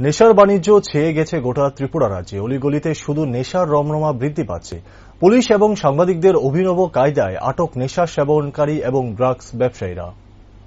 নেশার বাণিজ্য ছেয়ে গেছে গোটা ত্রিপুরা রাজ্যে। অলিগলিতে শুধু নেশার রমরমা বৃদ্ধি পাচ্ছে। পুলিশ এবং সাংবাদিকদের অভিনব কায়দায় আটক নেশা সেবনকারী এবং ড্রাগস ব্যবসায়ীরা।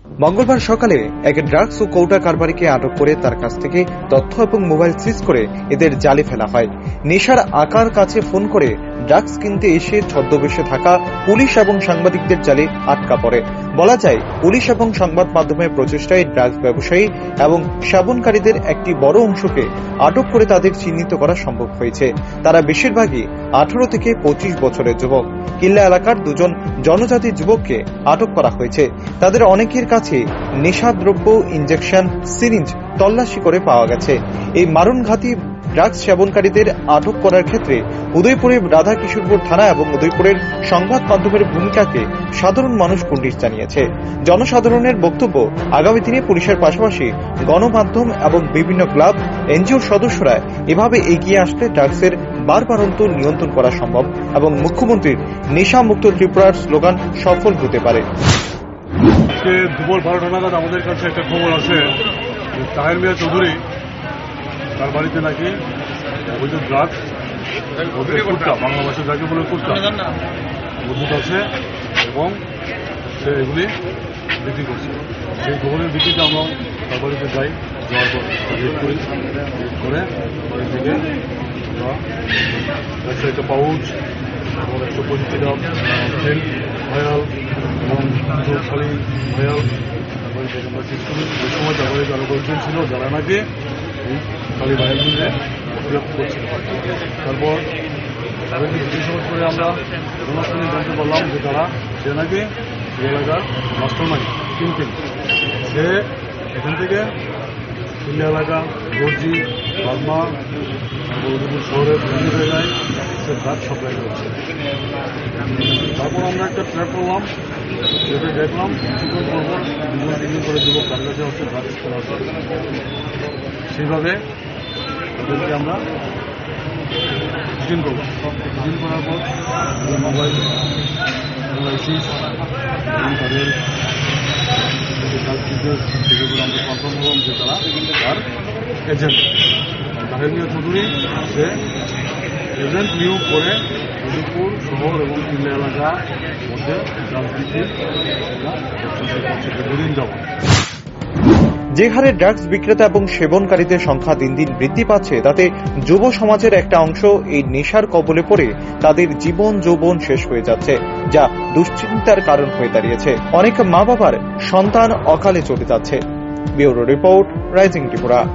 মঙ্গলবার সকালে এক ড্রাগস ও কৌটা কারবারিকে আটক করে তার কাছ থেকে তথ্য এবং মোবাইল সিজ করে এদের জালে ফেলা হয়। নেশার আকার কাছে ফোন করে ড্রাগস কিনতে এসে ছদ্মবেশে থাকা পুলিশ এবং সাংবাদিকদের জালে আটকা পড়ে। বলা যায়, পুলিশ এবং সংবাদ মাধ্যমের প্রচেষ্টায় ড্রাগস ব্যবসায়ী এবং সেবনকারীদের একটি বড় অংশকে আটক করে তাদের চিহ্নিত করা সম্ভব হয়েছে। তারা বেশিরভাগই আঠারো থেকে পঁচিশ বছরের যুবক। কিল্লা এলাকার দুজন জনজাতি যুবককে আটক করা হয়েছে। তাদের অনেকের কাছে নেশাদ্রব্য ইঞ্জেকশন সিরিঞ্জ তল্লাশি করে পাওয়া গেছে। এই মারণঘাতী ড্রাগস সেবনকারীদের আটক করার ক্ষেত্রে উদয়পুরের রাধা কিশোরপুর থানা এবং উদয়পুরের সংবাদ মাধ্যমের ভূমিকাকে সাধারণ মানুষ কুণ্ডিস জানিয়েছে। জনসাধারণের বক্তব্য আগামী দিনে পুলিশের পাশাপাশি গণমাধ্যম এবং বিভিন্ন ক্লাব, এনজিওর সদস্যরা এভাবে এগিয়ে আসলে ড্রাগসের বারবারন্ত নিয়ন্ত্রণ করা সম্ভব এবং মুখ্যমন্ত্রীর নেশা মুক্ত ত্রিপুরার স্লোগান সফল হতে পারে। আজকে দুপুর বারোটা নাগাদ আমাদের কাছে একটা খবর আছে তাহের মিয়া চৌধুরী তার বাড়িতে নাকি অবৈধ ড্রাগস কুর্তা বাংলা ভাষা যাকে বলে কুর্তা মজুদ আছে এবং সে এগুলি বিক্রি করছে। সেই খবরের ভিত্তিতে আমরা তার বাড়িতে যাই, যাওয়ার পর করি রেড করে ওই থেকে আমরা একটা পঁচিশ তেল ভয়াল এবং কিছু খালি ভয়াল ওই সময় তারপরে যারা কয়েকজন ছিল যারা নাকি খালি ভয়াল মিলে প্রয়োগ করছিল তারপর জিজ্ঞাসাবাদ করে আমরা ঘটনাস্থলে জানতে পারলাম যে তারা সে নাকি এলাকার মাস্টার মাইন্ড কিনতেন সে এখান থেকে সিল্লা এলাকা দর্জি বাগমা উদয়পুর শহরের বিভিন্ন জায়গায় সে ড্রাগ সাপ্লাই করছে। তারপর আমরা একটা ট্র্যাক করলাম যেটা দেখলাম, কিছুক্ষণ পর পর দুজন তিনজন করে যুবক তার কাছে হচ্ছে করা হচ্ছে সেইভাবে তাদেরকে আমরা ডিটেন করার পর তাদের মোবাইল লাইসেন্স কনফার্ম হলাম যে তারা এজেন্ট তাহের মিয়া চৌধুরী সে এজেন্ট নিয়োগ করে মধুপুর শহর এবং কিল্লা এলাকার মধ্যে রাজনীতির যাব যে হারে ড্রাগস বিক্রেতা এবং সেবনকারীদের সংখ্যা দিন দিন বৃদ্ধি পাচ্ছে, তাতে যুব সমাজের একটা অংশ এই নেশার কবলে পড়ে তাদের জীবন যৌবন শেষ হয়ে যাচ্ছে, যা দুশ্চিন্তার কারণ হয়ে দাঁড়িয়েছে। অনেক মা বাবার সন্তান অকালে চলে যাচ্ছে। Bureau report, rising Tripura.